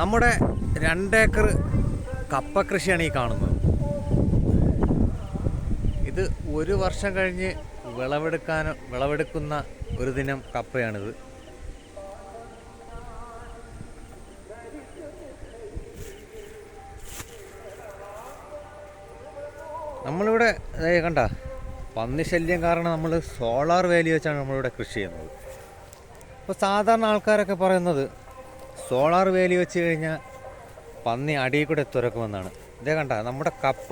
നമ്മുടെ രണ്ടേക്കർ കപ്പ കൃഷിയാണ് ഈ കാണുന്നത്. ഇത് ഒരു വർഷം കഴിഞ്ഞ് വിളവെടുക്കാൻ വിളവെടുക്കുന്ന ഒരു ദിനം കപ്പയാണിത്. നമ്മളിവിടെ കണ്ട പന്നി ശല്യം കാരണം നമ്മൾ സോളാർ വേലി വെച്ചാണ് നമ്മളിവിടെ കൃഷി ചെയ്യുന്നത്. അപ്പോൾ സാധാരണ ആൾക്കാരൊക്കെ പറയുന്നത് സോളാർ വേലി വെച്ച് കഴിഞ്ഞാൽ പന്നി അടിയിൽ കൂടെ തുറക്കുമെന്നാണ് ഇതേ കണ്ട നമ്മുടെ കപ്പ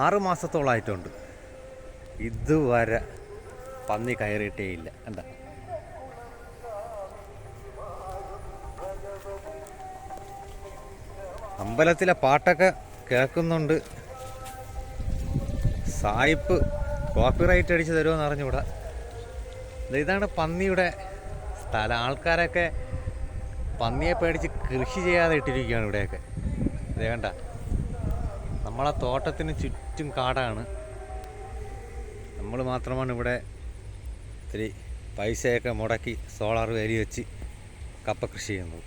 ആറ് മാസത്തോളമായിട്ടുണ്ട് ഇതുവരെ പന്നി കയറിയിട്ടേ ഇല്ല. കണ്ട. അമ്പലത്തിലെ പാട്ടൊക്കെ കേൾക്കുന്നുണ്ട്. സായിപ്പ് കോപ്പിറൈറ്റ് അടിച്ച് തരുമെന്ന് അറിഞ്ഞുകൂടാ. ഇതാണ് പന്നിയുടെ സ്ഥലം ആൾക്കാരൊക്കെ പന്നിയെ പേടിച്ച് കൃഷി ചെയ്യാതെ ഇട്ടിരിക്കുകയാണ് ഇവിടെയൊക്കെ. ദേവണ്ട നമ്മളെ തോട്ടത്തിന് ചുറ്റും കാടാണ്. നമ്മൾ മാത്രമാണ് ഇവിടെ ഇത്തിരി പൈസയൊക്കെ മുടക്കി സോളാർ വേലി വെച്ച് കപ്പ കൃഷി ചെയ്യുന്നത്.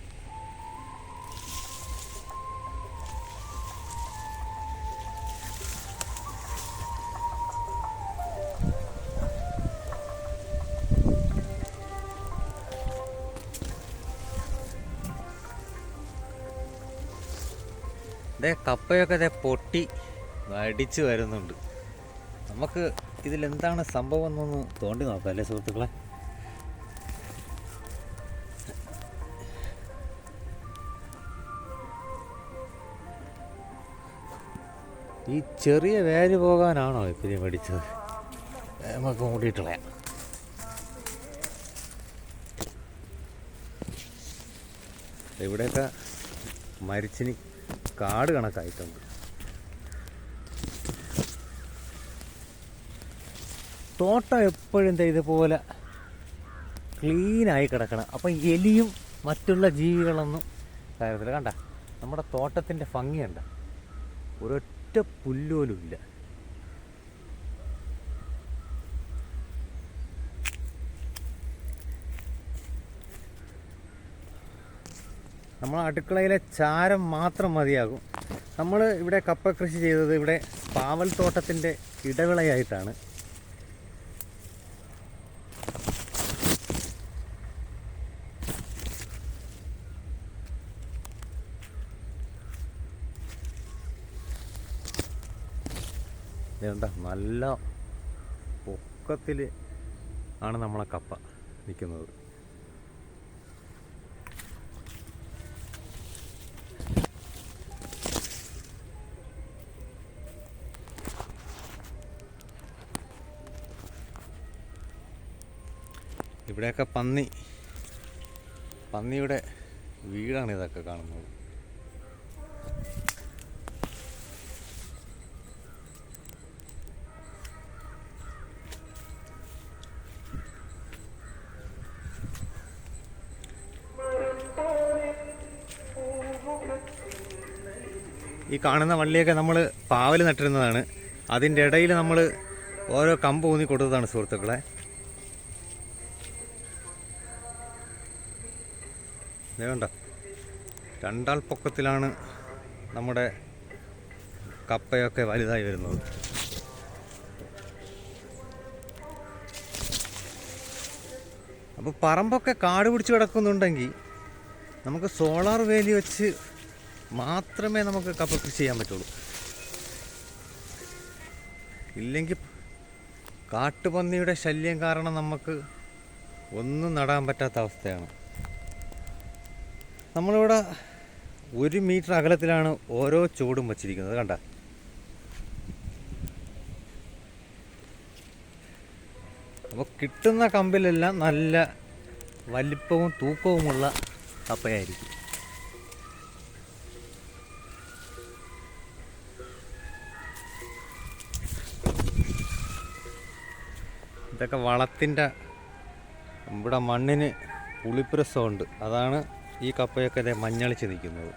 ദേ കപ്പയൊക്കെ ഇതേ പൊട്ടി വടിച്ചു വരുന്നുണ്ട്. നമുക്ക് ഇതിലെന്താണ് സംഭവം എന്നൊന്ന് തോണ്ടി നോക്കാം അല്ലേ സുഹൃത്തുക്കളെ? ഈ ചെറിയ വേര് പോകാനാണോ ഇത്തിരി മേടിച്ചത് നമുക്ക് മൂടിയിട്ടുള്ള ഇവിടെയൊക്കെ മരിച്ചിനി കാട് കണക്കായിട്ടുണ്ട്. തോട്ടം എപ്പോഴും ദേ ഇതുപോലെ ക്ലീനായി കിടക്കണം. അപ്പം എലിയും മറ്റുള്ള ജീവികളൊന്നും കാര്യത്തില്ല കണ്ട നമ്മുടെ തോട്ടത്തിന്റെ ഭംഗിയുണ്ട്. ഒരൊറ്റ പുല്ലുപോലും ഇല്ല. നമ്മൾ അടുക്കളയിലെ ചാരം മാത്രം മതിയാകും. നമ്മൾ ഇവിടെ കപ്പ കൃഷി ചെയ്തത് ഇവിടെ പാവൽ തോട്ടത്തിന്റെ ഇടവിളയായിട്ടാണ്. നല്ല പൊക്കത്തിൽ ആണ് നമ്മളെ കപ്പ നിൽക്കുന്നത്. ഇവിടെയൊക്കെ പന്നി. പന്നിയുടെ വീടാണ് ഇതൊക്കെ കാണുന്നത്. ഈ കാണുന്ന വള്ളിയൊക്കെ നമ്മൾ പാവൽ നട്ടിരുന്നതാണ്. അതിന്റെ ഇടയിൽ നമ്മൾ ഓരോ കമ്പ് ഊന്നി കൊടുത്തതാണ് സുഹൃത്തുക്കളെ. കണ്ടോ? രണ്ടാൾ പൊക്കത്തിലാണ് നമ്മുടെ കപ്പയൊക്കെ വലുതായി വരുന്നത്. അപ്പോൾ പറമ്പൊക്കെ കാട് പിടിച്ച് കിടക്കുന്നുണ്ടെങ്കിൽ നമുക്ക് സോളാർ വേലി വെച്ച് മാത്രമേ നമുക്ക് കപ്പ കൃഷി ചെയ്യാൻ പറ്റുള്ളൂ. ഇല്ലെങ്കിൽ കാട്ടുപന്നിയുടെ ശല്യം കാരണം നമുക്ക് ഒന്നും നടാൻ പറ്റാത്ത അവസ്ഥയാണ്. നമ്മളിവിടെ ഒരു മീറ്റർ അകലത്തിലാണ് ഓരോ ചൂടും വച്ചിരിക്കുന്നത്. കണ്ട? അപ്പോൾ കിട്ടുന്ന കമ്പിലെല്ലാം നല്ല വലിപ്പവും തൂക്കവുമുള്ള കപ്പയായിരിക്കും. ഇതൊക്കെ വളത്തിന്റെ ഇവിടെ മണ്ണിന് പുളിപ്രസമുണ്ട് അതാണ് ഈ കപ്പയൊക്കെ മഞ്ഞളിച്ച് നിൽക്കുന്നത്.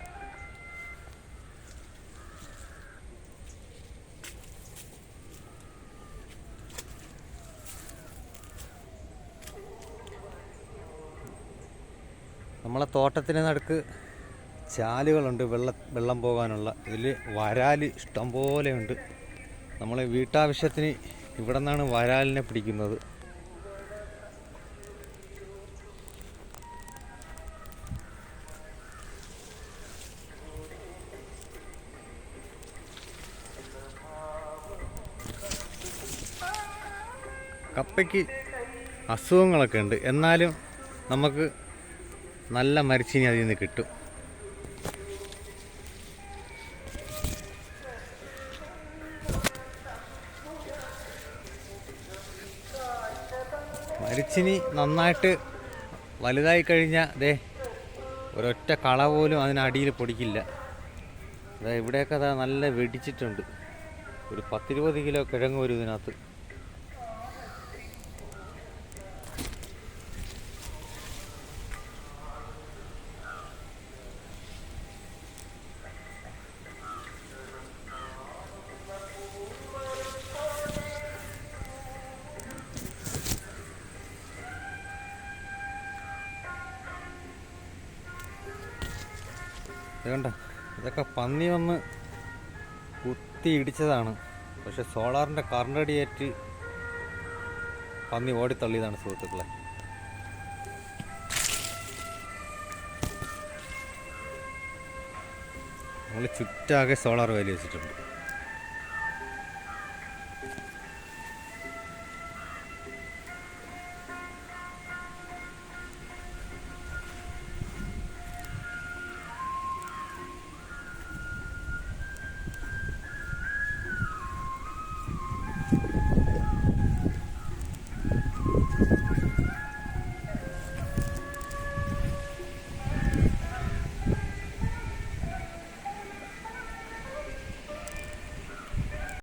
നമ്മളെ തോട്ടത്തിന് നടുക്ക് ചാലുകളുണ്ട്. വെള്ള വെള്ളം പോകാനുള്ള. ഇതിൽ വരാൽ ഇഷ്ടംപോലെ ഉണ്ട്. നമ്മളെ വീട്ടാവശ്യത്തിന് ഇവിടെ നിന്നാണ് വരാലിനെ പിടിക്കുന്നത്. കപ്പയ്ക്ക് അസുഖങ്ങളൊക്കെ ഉണ്ട്. എന്നാലും നമുക്ക് നല്ല മരിച്ചിനി അതിൽ നിന്ന് കിട്ടും. മരിച്ചിനി നന്നായിട്ട് വലുതായി കഴിഞ്ഞാൽ ദേ ഒരൊറ്റ കള പോലും അതിനടിയിൽ പൊടിക്കില്ല. അതാ ഇവിടെയൊക്കെ അതാ നല്ല വെടിച്ചിട്ടുണ്ട്. ഒരു പത്തിരുപത് കിലോ കിഴങ്ങ് വരും ഇതിനകത്ത്. കണ്ട? ഇതൊക്കെ പന്നി വന്ന് കുത്തി ഇടിച്ചതാണ്. പക്ഷെ സോളാറിന്റെ കറണ്ട് അടിയേറ്റ് പന്നി ഓടിത്തള്ളിയതാണ് സുഹൃത്തുക്കളെ. നമ്മൾ ചുറ്റാകെ സോളാർ വേലി വെച്ചിട്ടുണ്ട്.